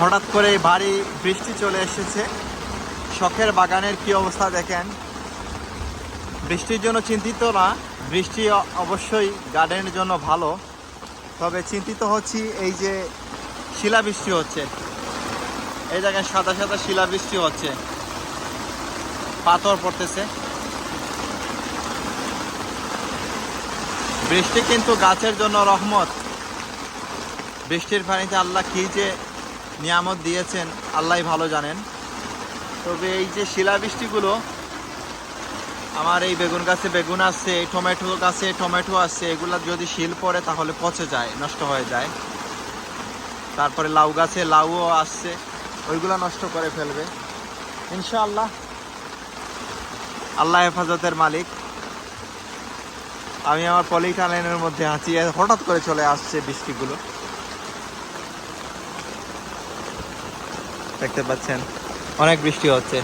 হঠাৎ করে ভারী বৃষ্টি চলে এসেছে। শখের বাগানের কি অবস্থা দেখেন। বৃষ্টির জন্য চিন্তিত না, বৃষ্টি অবশ্যই গার্ডেনের জন্য ভালো। তবে চিন্তিত হচ্ছি এই যে শিলাবৃষ্টি হচ্ছে। এই জায়গায় সাদা সাদা শিলাবৃষ্টি হচ্ছে। পাথর পড়তেছে। বৃষ্টি কিন্তু গাছের জন্য রহমত। বৃষ্টির পানিতে আল্লাহ কি যে নিয়ামত দিয়েছেন, আল্লাহ ভালো জানেন। তবে এই যে শিলাবৃষ্টিগুলো, আমার এই বেগুন গাছে বেগুন আছে, টমেটো গাছে টমেটো আছে, এগুলো যদি শিল পড়ে তাহলে পচে যায়, নষ্ট হয়ে যায়। তারপরে লাউ গাছে লাউও আসছে, ওইগুলো নষ্ট করে ফেলবে। ইনশাআল্লাহ, আল্লাহ হেফাজতের মালিক। আমি আমার পলিটালাইনের মধ্যে আছি হঠাৎ করে চলে আসছে বৃষ্টিগুলো। দেখতে পাচ্ছেন। অনেক বৃষ্টি হচ্ছে।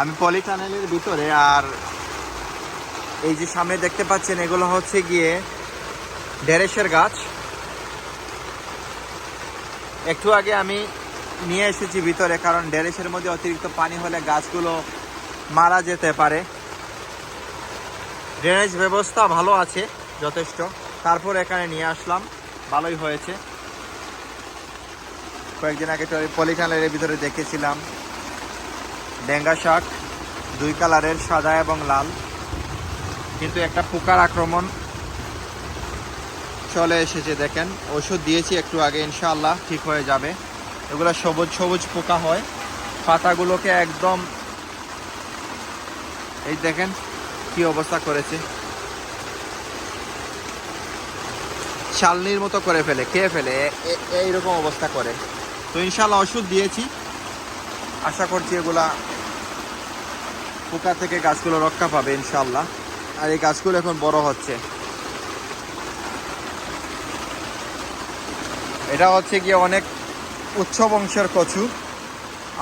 আমি পলিটানেলের ভিতরে আর এই যে সামনে দেখতে পাচ্ছেন, এগুলো হচ্ছে গিয়ে ঢেঁড়সের গাছ। একটু আগে আমি নিয়ে এসেছি ভিতরে, কারণ ঢেঁড়সের মধ্যে অতিরিক্ত পানি হলে গাছগুলো মারা যেতে পারে। ড্রেনেজ ব্যবস্থা ভালো আছে, যথেষ্ট। তারপর এখানে নিয়ে আসলাম, ভালোই হয়েছে। কয়েকদিন আগে পলিটানের ভিতরে দেখেছিলাম। ডেঙ্গা শাক, দুই কালারের, সাদা এবং লাল। কিন্তু একটা পোকার আক্রমণ চলে এসেছে, দেখেন। ওষুধ দিয়েছি একটু আগে, ইনশাআল্লাহ ঠিক হয়ে যাবে। এগুলো সবুজ সবুজ পোকা হয়। পাতাগুলোকে একদম এই দেখেন কি অবস্থা করেছে। শালনির মতো করে ফেলে, খেয়ে ফেলে। এইরকম অবস্থা করে। তো ইনশাল্লাহ ওষুধ দিয়েছি। আশা করছি এগুলা পোকা থেকে গাছগুলো রক্ষা পাবে ইনশাল্লাহ আর এই গাছগুলো এখন বড় হচ্ছে। এটা হচ্ছে গিয়ে অনেক উচ্চ বংশের কচু।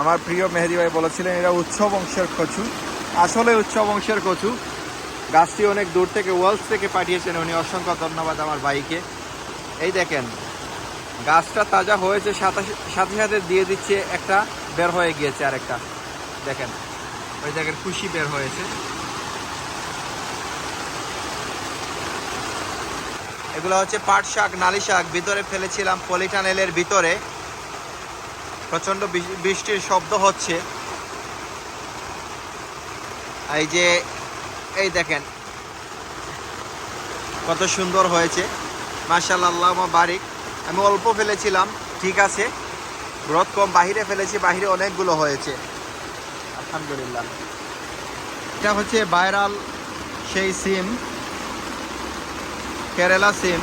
আমার প্রিয় মেহেদি ভাই বলেছিলেন, এটা উচ্চ বংশের কচু। আসলে উচ্চ বংশের কচু। গাছটি অনেক দূর থেকে ওয়ালস থেকে পাঠিয়েছেন। উনি অসংখ্য ধন্যবাদ আমার ভাইকে। এই দেখেন গাছটা তাজা হয়েছে, সাথে সাথে সাথে দিয়ে দিচ্ছে একটা, বের হয়ে গিয়েছে আরেকটা। দেখেন, ওই দেখেন খুশি বের হয়েছে। এগুলো হচ্ছে পাট শাক, নালি শাক। ভিতরে ফেলেছিলাম পলিটানেলের ভিতরে। প্রচণ্ড বৃষ্টির শব্দ হচ্ছে। এই যে, এই দেখেন, কত সুন্দর হয়েছে। মার্শাল্লাহ আল্লাহ বারিক। আমি অল্প ফেলেছিলাম, ঠিক আছে। গ্রোথ কম, বাহিরে ফেলেছি, বাহিরে অনেকগুলো হয়েছে। আলহামদুলিল্লাহ। এটা হচ্ছে ভাইরাল সেই সিম, কেরালা সিম।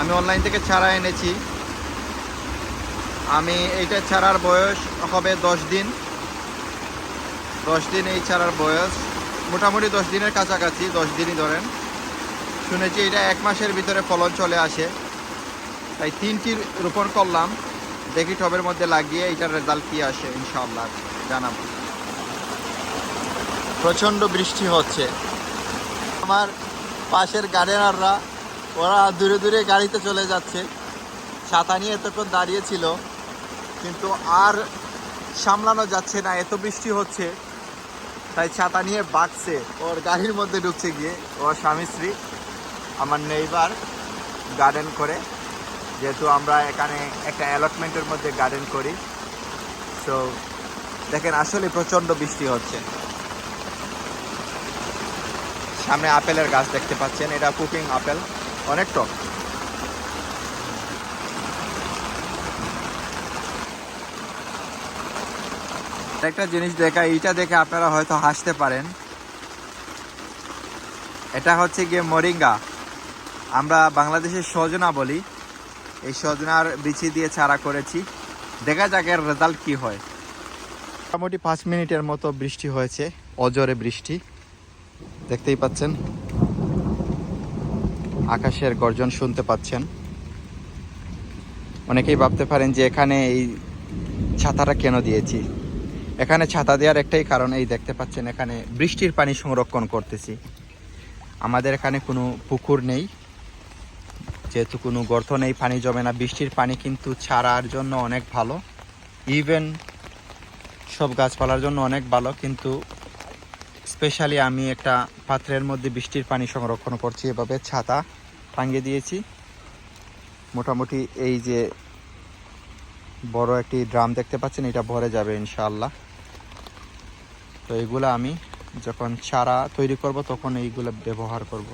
আমি অনলাইন থেকে ছাড়া এনেছি। আমি এইটা ছাড়ার বয়স হবে দশ দিন। দশ দিন এই ছাড়ার বয়স। মোটামুটি দশ দিনের কাছাকাছি, দশ দিনই ধরেন। শুনেছি এটা এক মাসের ভিতরে ফলন চলে আসে। তাই তিনটি রোপণ করলাম। দেখি টবের মধ্যে লাগিয়ে এটার রেজাল্ট কি আসে, ইনশাআল্লাহ জানাব। প্রচণ্ড বৃষ্টি হচ্ছে। আমার পাশের গার্ডেনাররা ওরা দূরে দূরে গাড়িতে চলে যাচ্ছে। ছাতা নিয়ে এতক্ষণ দাঁড়িয়েছিল কিন্তু আর সামলানো যাচ্ছে না, এত বৃষ্টি হচ্ছে। তাই ছাতা নিয়ে বাঁকছে ওর গাড়ির মধ্যে ঢুকছে গিয়ে। ওর স্বামী স্ত্রী, আমার নেইবার গার্ডেন করে। যেহেতু আমরা এখানে একটা অ্যালটমেন্টের মধ্যে গার্ডেন করি সো দেখেন আসলে প্রচণ্ড বৃষ্টি হচ্ছে। সামনে আপেলের গাছ দেখতে পাচ্ছেন, এটা কুকিং আপেল, অনেক টক। একটা জিনিস দেখা, এইটা দেখে আপনারা হয়তো হাসতে পারেন। এটা হচ্ছে গিয়ে মরিঙ্গা। আমরা বাংলাদেশের সজনা বলি। এই সজনার বিচি দিয়ে ছাড়া করেছি। দেখা যাক এর রেজাল্ট কি হয়। মোটামুটি পাঁচ মিনিটের মতো বৃষ্টি হয়েছে, অজরে বৃষ্টি। দেখতেই পাচ্ছেন, আকাশের গর্জন শুনতে পাচ্ছেন। অনেকেই ভাবতে পারেন যে এখানে এই ছাতাটা কেন দিয়েছি? এখানে ছাতা দেওয়ার একটাই কারণ এই দেখতে পাচ্ছেন, এখানে বৃষ্টির পানি সংরক্ষণ করতেছি। আমাদের এখানে কোনো পুকুর নেই যেহেতু কোনো গর্ত নেই, পানি জমে না। বৃষ্টির পানি কিন্তু ছাড়ার জন্য অনেক ভালো। ইভেন সব গাছপালার জন্য অনেক ভালো, কিন্তু স্পেশালি আমি একটা পাত্রের মধ্যে বৃষ্টির পানি সংরক্ষণ করছি, এভাবে ছাতা টাঙিয়ে দিয়েছি। মোটামুটি এই যে বড় একটি ড্রাম দেখতে পাচ্ছেন, এটা ভরে যাবে ইনশাআল্লাহ। তো এইগুলো আমি যখন চারা তৈরি করব, তখন এইগুলো ব্যবহার করব।